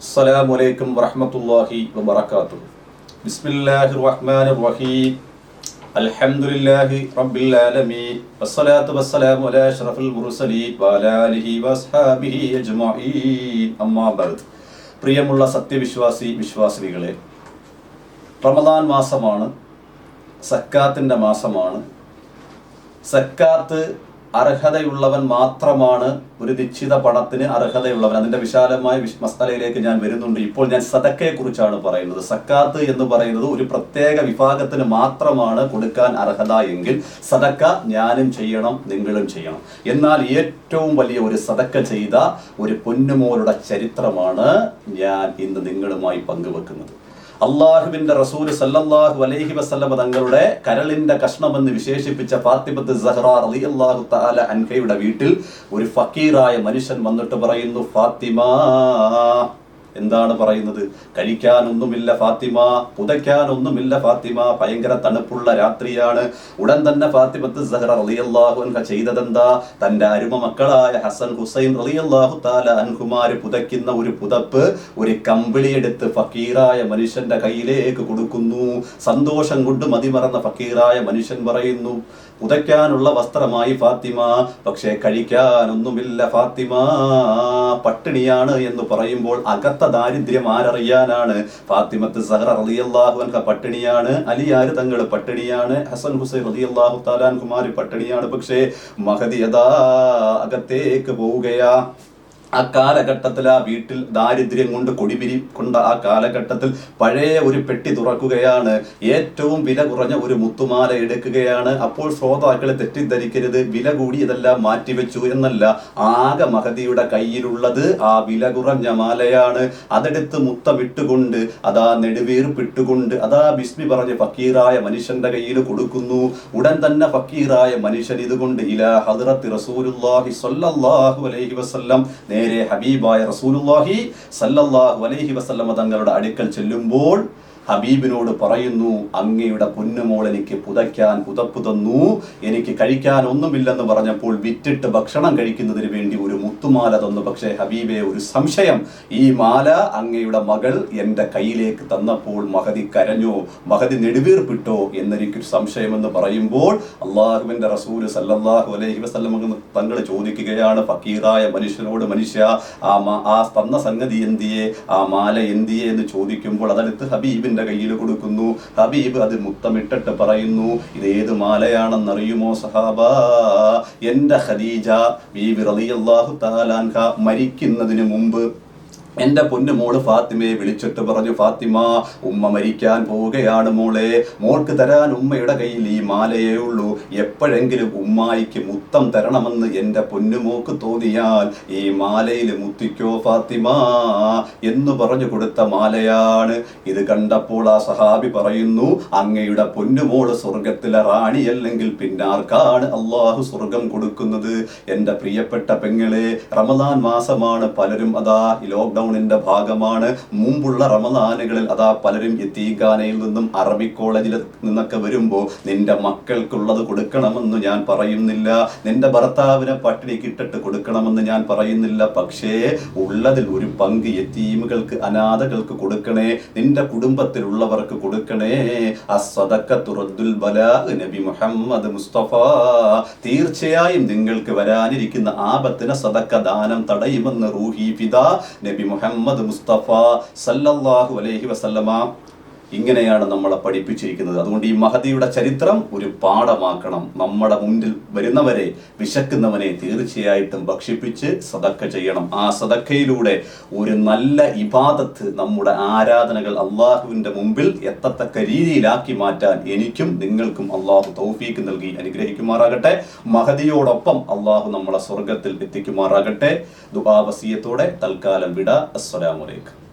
السلام عليكم ورحمة الله وبركاته بسم الله الرحمن الرحيم الحمد لله رب العالمين والصلاة والسلام على أشرف المرسلين وعلى آله وأصحابه أجمعين أما بعد പ്രിയമുള്ള സത്യവിശ്വാസി വിശ്വാസികളെ റമദാൻ മാസമാണ് സക്കാത്തിൻ്റെ മാസമാണ് സക്കാത്ത് അർഹതയുള്ളവൻ മാത്രമാണ് ഒരു നിശ്ചിത പണത്തിന് അർഹതയുള്ളവൻ. അതിന്റെ വിശാലമായ വിശ്- മസ്തലയിലേക്ക് ഞാൻ വരുന്നുണ്ട്. ഇപ്പോൾ ഞാൻ സദക്കയെ കുറിച്ചാണ് പറയുന്നത്. സക്കാത്ത് എന്ന് പറയുന്നത് ഒരു പ്രത്യേക വിഭാഗത്തിന് മാത്രമാണ് കൊടുക്കാൻ അർഹത എങ്കിൽ സദക്ക ഞാനും ചെയ്യണം നിങ്ങളും ചെയ്യണം. എന്നാൽ ഏറ്റവും വലിയ ഒരു സദക്ക ചെയ്ത ഒരു പൊന്നുമോരുടെ ചരിത്രമാണ് ഞാൻ ഇന്ന് നിങ്ങളുമായി പങ്കുവെക്കുന്നത്. അള്ളാഹുവിന്റെ റസൂൽ സല്ലല്ലാഹു അലൈഹി വസല്ലമ തങ്ങളുടെ കരളിന്റെ കഷ്ണമെന്ന് വിശേഷിപ്പിച്ച ഫാത്തിമത്ത് അലി അള്ളാഹു താല അൻഹയുടെ വീട്ടിൽ ഒരു ഫക്കീറായ മനുഷ്യൻ വന്നിട്ട് പറയുന്നു ഫാത്തിമ എന്താണ് പറയുന്നത്? കഴിക്കാനൊന്നുമില്ല ഫാത്തിമ പുതയ്ക്കാനൊന്നുമില്ല ഫാത്തിമ. ഭയങ്കര തണുപ്പുള്ള രാത്രിയാണ്. ഉടൻ തന്നെ ഫാത്തിമത്ത് സഹറ റളിയല്ലാഹു അൻഹ ചെയ്തതെന്താ? തന്റെ അരുമ മക്കളായ ഹസൻ ഹുസൈൻ റളിയല്ലാഹു താല അൻഹുമാര് പുതയ്ക്കുന്ന ഒരു പുതപ്പ് ഒരു കമ്പിളിയെടുത്ത് ഫക്കീറായ മനുഷ്യന്റെ കയ്യിലേക്ക് കൊടുക്കുന്നു. സന്തോഷം കൊണ്ട് മതിമറന്ന ഫക്കീറായ മനുഷ്യൻ പറയുന്നു പുതയ്ക്കാനുള്ള വസ്ത്രമായി ഫാത്തിമ പക്ഷേ കഴിക്കാനൊന്നുമില്ല ഫാത്തിമ. പട്ടിണിയാണ് എന്ന് പറയുമ്പോൾ അകത്ത ദാരിദ്ര്യം ആരറിയാനാണ്? ഫാത്തിമത്ത് സഹറ റളിയല്ലാഹു അൻഹ പട്ടിണിയാണ്. അലിയാര് തങ്ങൾ പട്ടിണിയാണ്? ഹസൻ ഹുസൈൻ റളിയല്ലാഹു താലാൻ കുമാരി പട്ടിണിയാണ്. പക്ഷേ മഹദി യഥാ അകത്തേക്ക് പോവുകയാ. ആ കാലഘട്ടത്തിൽ ആ വീട്ടിൽ ദാരിദ്ര്യം കൊണ്ട് കൊടിപിരി കൊണ്ട ആ കാലഘട്ടത്തിൽ പഴയ ഒരു പെട്ടി തുറക്കുകയാണ്. ഏറ്റവും വില കുറഞ്ഞ ഒരു മുത്തുമാല എടുക്കുകയാണ്. അപ്പോൾ ശ്രോതാക്കളെ തെറ്റിദ്ധരിക്കരുത്. വില കൂടി ഇതെല്ലാം മാറ്റിവെച്ചു എന്നല്ല ആകെ മഹതിയുടെ കയ്യിലുള്ളത് ആ വില കുറഞ്ഞ മാലയാണ്. അതെടുത്ത് മുത്തമിട്ടുകൊണ്ട് അതാ നെടുവീർപ്പിട്ടുകൊണ്ട് അതാ ബിസ്മി പറഞ്ഞ് ഫക്കീറായ മനുഷ്യന്റെ കയ്യിൽ കൊടുക്കുന്നു. ഉടൻ തന്നെ ഫക്കീറായ മനുഷ്യൻ ഇതുകൊണ്ട് ഇല ഹദ്റത്തി റസൂലുള്ളാഹി സ്വല്ലല്ലാഹു അലൈഹി വസല്ലം നേരെ ഹബീബായ റസൂലുള്ളാഹി സല്ലല്ലാഹു അലൈഹി വസല്ലമ തങ്ങളുടെ അടുക്കൽ ചെല്ലുമ്പോൾ ഹബീബിനോട് പറയുന്നു അങ്ങയുടെ പൊന്നുമോൾ എനിക്ക് പുതയ്ക്കാൻ പുതപ്പ് തന്നു. എനിക്ക് കഴിക്കാൻ ഒന്നുമില്ലെന്ന് പറഞ്ഞപ്പോൾ വിറ്റിട്ട് ഭക്ഷണം കഴിക്കുന്നതിന് വേണ്ടി ഒരു മുത്തുമാല തന്നു. പക്ഷേ ഹബീബെ ഒരു സംശയം. ഈ മാല അങ്ങയുടെ മകൾ എന്റെ കയ്യിലേക്ക് തന്നപ്പോൾ മഹതി കരഞ്ഞോ മഹതി നെടുവീർപ്പിട്ടോ എന്നെനിക്കൊരു സംശയമെന്ന് പറയുമ്പോൾ അള്ളാഹുവിന്റെ റസൂൽ സല്ലല്ലാഹു അലൈഹി വസല്ലം തങ്ങൾ ചോദിക്കുകയാണ് ഫക്കീറായ മനുഷ്യനോട് മനുഷ്യ ആ ആ തന്ന സംഗതി എന്തിയെ ആ മാല എന്തിയെ? എന്ന് ചോദിക്കുമ്പോൾ അതെടുത്ത് ഹബീബിന്റെ കയ്യിൽ കൊടുക്കുന്നു. ഹബീബ് അത് മുത്തമിട്ടിട്ട് പറയുന്നു. ഇത് ഏത് മാലയാണെന്നറിയുമോ സഹാബ? എന്റെ ഖദീജ ബീബി റളിയല്ലാഹു തആലാൻഹ മരിക്കുന്നതിന് മുമ്പ് എന്റെ പൊന്നു മോൾ ഫാത്തിമയെ വിളിച്ചിട്ട് പറഞ്ഞു ഫാത്തിമ ഉമ്മ മരിക്കാൻ പോവുകയാണ് മോളെ. മോൾക്ക് തരാൻ ഉമ്മയുടെ കയ്യിൽ ഈ മാലയേ ഉള്ളൂ. എപ്പോഴെങ്കിലും ഉമ്മായിക്ക് മുത്തം തരണമെന്ന് എന്റെ പൊന്നുമോക്ക് തോന്നിയാൽ ഈ മാലയിൽ മുത്തിക്കോ ഫാത്തിമ എന്ന് പറഞ്ഞു കൊടുത്ത മാലയാണ്. ഇത് കണ്ടപ്പോൾ ആ സഹാബി പറയുന്നു അങ്ങയുടെ പൊന്നുമോൾ സ്വർഗത്തിലെ റാണിയല്ലെങ്കിൽ പിന്നാർക്കാണ് അള്ളാഹു സ്വർഗം കൊടുക്കുന്നത്. എന്റെ പ്രിയപ്പെട്ട പെങ്ങളെ റമദാൻ മാസമാണ് പലരും അതാ ഈ ലോക്ക്ഡൌണിന്റെ ഭാഗമാണ്. മുമ്പുള്ള റമദാനുകളിൽ അതാ പലരും എത്തീഖാനയിൽ നിന്നും അറബി കോളേജിൽ നിന്നൊക്കെ വരുമ്പോൾ നിന്റെ മക്കൾക്കുള്ളത് കൊടുക്കണമെന്ന് ഞാൻ പറയുന്നില്ല. നിന്റെ ഭർത്താവിനെ പട്ടിണിക്ക് ഇട്ടിട്ട് കൊടുക്കണമെന്ന് ഞാൻ പറയുന്നില്ല. പക്ഷേ ഉള്ളതിൽ ഒരു പങ്ക് എത്തീമുകൾക്ക് അനാഥകൾക്ക് കൊടുക്കണേ. നിന്റെ കുടുംബത്തിലുള്ളവർക്ക് കൊടുക്കണേ. ബലാ നബി മുഹമ്മദ് മുസ്തഫ. തീർച്ചയായും നിങ്ങൾക്ക് വരാനിരിക്കുന്ന ആപത്തിന് സദക്ക ദാനം തടയുമെന്ന് റൂഹി ഫിദ നബി മുഹമ്മദ് മുസ്തഫ സല്ലല്ലാഹു അലൈഹി വസല്ലമ. ഇങ്ങനെയാണ് നമ്മളെ പഠിപ്പിച്ചിരിക്കുന്നത്. അതുകൊണ്ട് ഈ മഹതിയുടെ ചരിത്രം ഒരു പാഠമാക്കണം. നമ്മുടെ മുന്നിൽ വരുന്നവരെ വിശക്കുന്നവനെ തീർച്ചയായിട്ടും ഭക്ഷിപ്പിച്ച് സതക്ക ചെയ്യണം. ആ സതക്കയിലൂടെ ഒരു നല്ല ഇബാദത്ത് നമ്മുടെ ആരാധനകൾ അള്ളാഹുവിന്റെ മുമ്പിൽ എത്തത്തക്ക രീതിയിലാക്കി മാറ്റാൻ എനിക്കും നിങ്ങൾക്കും അള്ളാഹു തൗഫീക്ക് നൽകി അനുഗ്രഹിക്കുമാറാകട്ടെ. മഹതിയോടൊപ്പം അള്ളാഹു നമ്മളെ സ്വർഗത്തിൽ എത്തിക്കുമാറാകട്ടെ. ദുബാവസീയത്തോടെ തൽക്കാലം വിട. അസ്സലാമലൈക്കും